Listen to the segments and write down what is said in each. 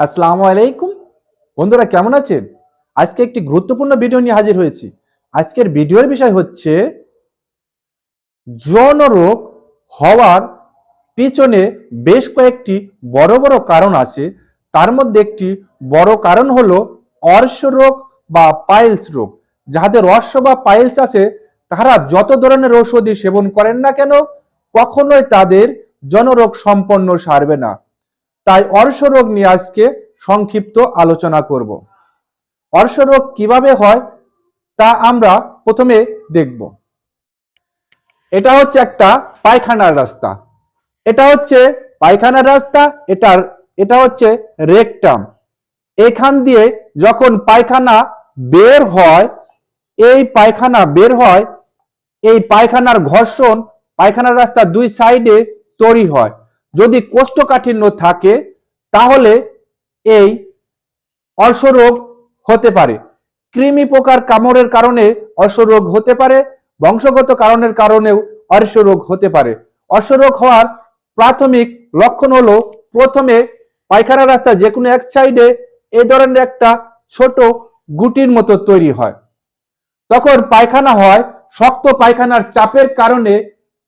আসসালামু আলাইকুম। বন্ধুরা, কেমন আছেন? আজকে একটি গুরুত্বপূর্ণ ভিডিও নিয়ে হাজির হয়েছি। আজকের ভিডিওর বিষয় হচ্ছে যৌন রোগ হওয়ার পিছনে বেশ কয়েকটি বড় বড় কারণ আছে। তার মধ্যে একটি বড় কারণ হলো অর্শ রোগ বা পাইলস রোগ। যাদের অর্শ বা পাইলস আছে তারা যত ধরনের ঔষধি সেবন করেন না কেন, কখনোই তাদের জনরোগ সম্পন্ন সারবে না। তাই অর্শরোগ নিয়ে আজকে সংক্ষিপ্ত আলোচনা করব। অর্শরোগ কীভাবে হয় তা আমরা প্রথমে দেখব। এটা হচ্ছে একটা পায়খানার রাস্তা। এটা হচ্ছে পায়খানার রাস্তা, এটার, এটা হচ্ছে রেকটাম। এখান দিয়ে যখন পায়খানা বের হয়, এই পায়খানা বের হয়, এই পায়খানার ঘর্ষণ পায়খানার রাস্তা দুই সাইডে তৈরি হয়। যদি কোষ্ঠকাঠিন্য থাকে, তাহলে এই অর্শরোগ হতে পারে। কৃমি পোকার কামড়ের কারণে অর্শরোগ হতে পারে, বংশগত কারণের কারণেও অর্শরোগ হতে পারে। অর্শরোগ হওয়ার প্রাথমিক লক্ষণ হলো, প্রথমে পায়খানা রাস্তা যে কোনো এক সাইডে এ ধরনের একটা ছোট গুটির মতো তৈরি হয়। তখন পায়খানা হয়, শক্ত পায়খানার চাপের কারণে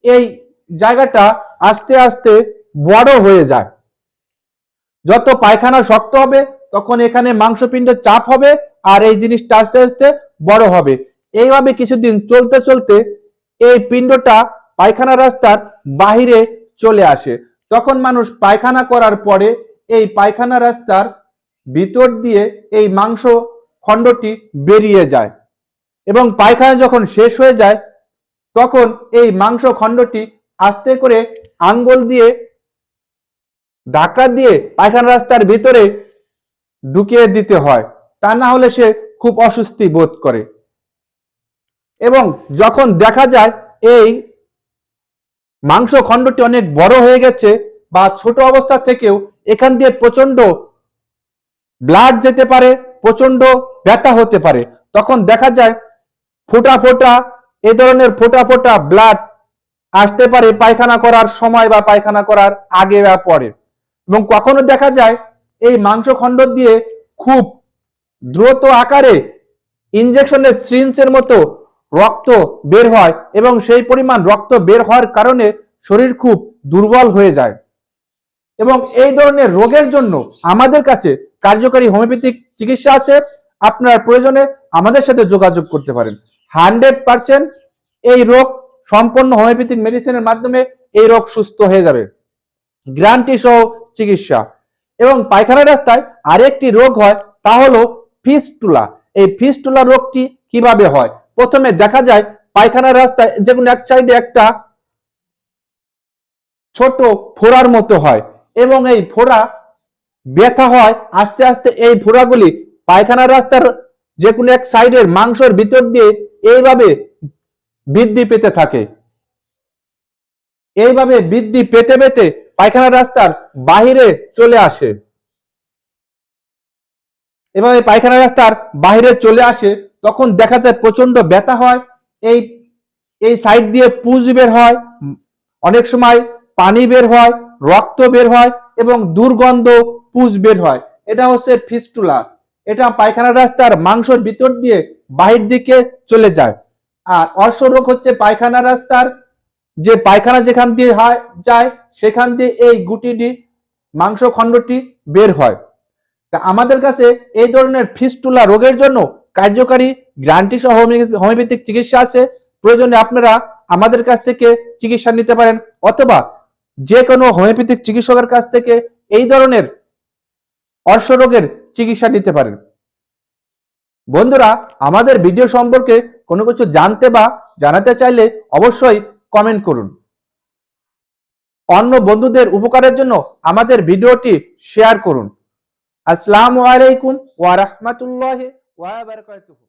এই জায়গাটা আস্তে আস্তে বড় হয়ে যায়। যত পায়খানা শক্ত হবে, তখন এখানে মাংসপিণ্ডের চাপ হবে আর এই জিনিসটা আস্তে আস্তে বড় হবে। এইভাবে কিছুদিন চলতে চলতে এই পিণ্ডটা পায়খানা রাস্তার বাহিরে চলে আসে। তখন মানুষ পায়খানা করার পরে এই পায়খানা রাস্তার ভিতর দিয়ে এই মাংস খণ্ডটি বেরিয়ে যায় এবং পায়খানা যখন শেষ হয়ে যায়, তখন এই মাংস খণ্ডটি আস্তে করে আঙ্গুল দিয়ে ধাক্কা দিয়ে পায়খানা রাস্তার ভিতরে ঢুকিয়ে দিতে হয়। তা না হলে সে খুব অস্বস্তি বোধ করে। এবং যখন দেখা যায় এই মাংস খণ্ডটি অনেক বড় হয়ে গেছে বা ছোট অবস্থা থেকেও এখান দিয়ে প্রচণ্ড ব্লাড যেতে পারে প্রচণ্ড ব্যথা হতে পারে, তখন দেখা যায় ফোটা ফোটা, এ ধরনের ফোটা ফোটা ব্লাড আসতে পারে পায়খানা করার সময় বা পায়খানা করার আগে বা পরে। এবং কখনো দেখা যায় এই মাংসখণ্ড দিয়ে খুব দ্রুত আকারে ইনজেকশনের সিরিঞ্জের মতো রক্ত বের হয় এবং সেই পরিমাণ রক্ত বের হওয়ার কারণে শরীর খুব দুর্বল হয়ে যায়। এবং এই ধরনের রোগের জন্য আমাদের কাছে কার্যকারী হোমিওপ্যাথিক চিকিৎসা আছে। আপনার প্রয়োজনে আমাদের সাথে যোগাযোগ করতে পারেন। হান্ড্রেড পার্সেন্ট এই রোগ সম্পূর্ণ হোমিওপ্যাথিক মেডিসিনের মাধ্যমে এই রোগ সুস্থ হয়ে যাবে। গ্রান্টি সহ চিকিৎসা। এবং পায়খানা রাস্তায় আরেকটি রোগ হয়, তা হলো ফিস্টুলা। এই ফিস্টুলা রোগটি কীভাবে হয়? প্রথমে দেখা যায় পায়খানা রাস্তায় যেগুলো এক সাইডে একটা ছোট ফোড়ার মতো হয় এবং এই ফোড়া ব্যথা হয়, আস্তে আস্তে এই ফোড়াগুলি পায়খানা রাস্তার যে কোনো এক সাইডের মাংসের ভিতর দিয়ে এইভাবে বৃদ্ধি পেতে থাকে। এইভাবে বৃদ্ধি পেতে পেতে পায়খানা রাস্তার বাহিরে চলে আসে। এভাবে পায়খানা রাস্তার বাহিরে চলে আসে, তখন দেখা যায় প্রচণ্ড ব্যথা হয়, এই এই সাইড দিয়ে পুজ বের হয়, অনেক সময় পানি বের হয়, রক্ত বের হয় এবং দুর্গন্ধ পুজ বের হয়। এটা হচ্ছে ফিস্টুলা। এটা পায়খানা রাস্তার মাংসর ভিতর দিয়ে বাহির দিকে চলে যায়। আর অর্শ রোগ হচ্ছে পায়খানা রাস্তার যে পায়খানা যেখান দিয়ে যায়, সেখান দিয়ে এই গুটিটি মাংস খণ্ডটি বের হয়। তা আমাদের কাছে এই ধরনের ফিস্টুলা রোগের জন্য কার্যকারী গ্রান্টি সহ হোমিওপ্যাথিক চিকিৎসা আছে। প্রয়োজনে আপনারা আমাদের কাছ থেকে চিকিৎসা নিতে পারেন, অথবা যে কোনো হোমিওপ্যাথিক চিকিৎসকের কাছ থেকে এই ধরনের অর্শ রোগের চিকিৎসা নিতে পারেন। বন্ধুরা, আমাদের ভিডিও সম্পর্কে কোনো কিছু জানতে বা জানাতে চাইলে অবশ্যই কমেন্ট করুন। অন্য বন্ধুদের উপকারের জন্য আমাদের ভিডিওটি শেয়ার করুন। আসসালামু আলাইকুম ওয়া রাহমাতুল্লাহি ওয়া বারাকাতুহু।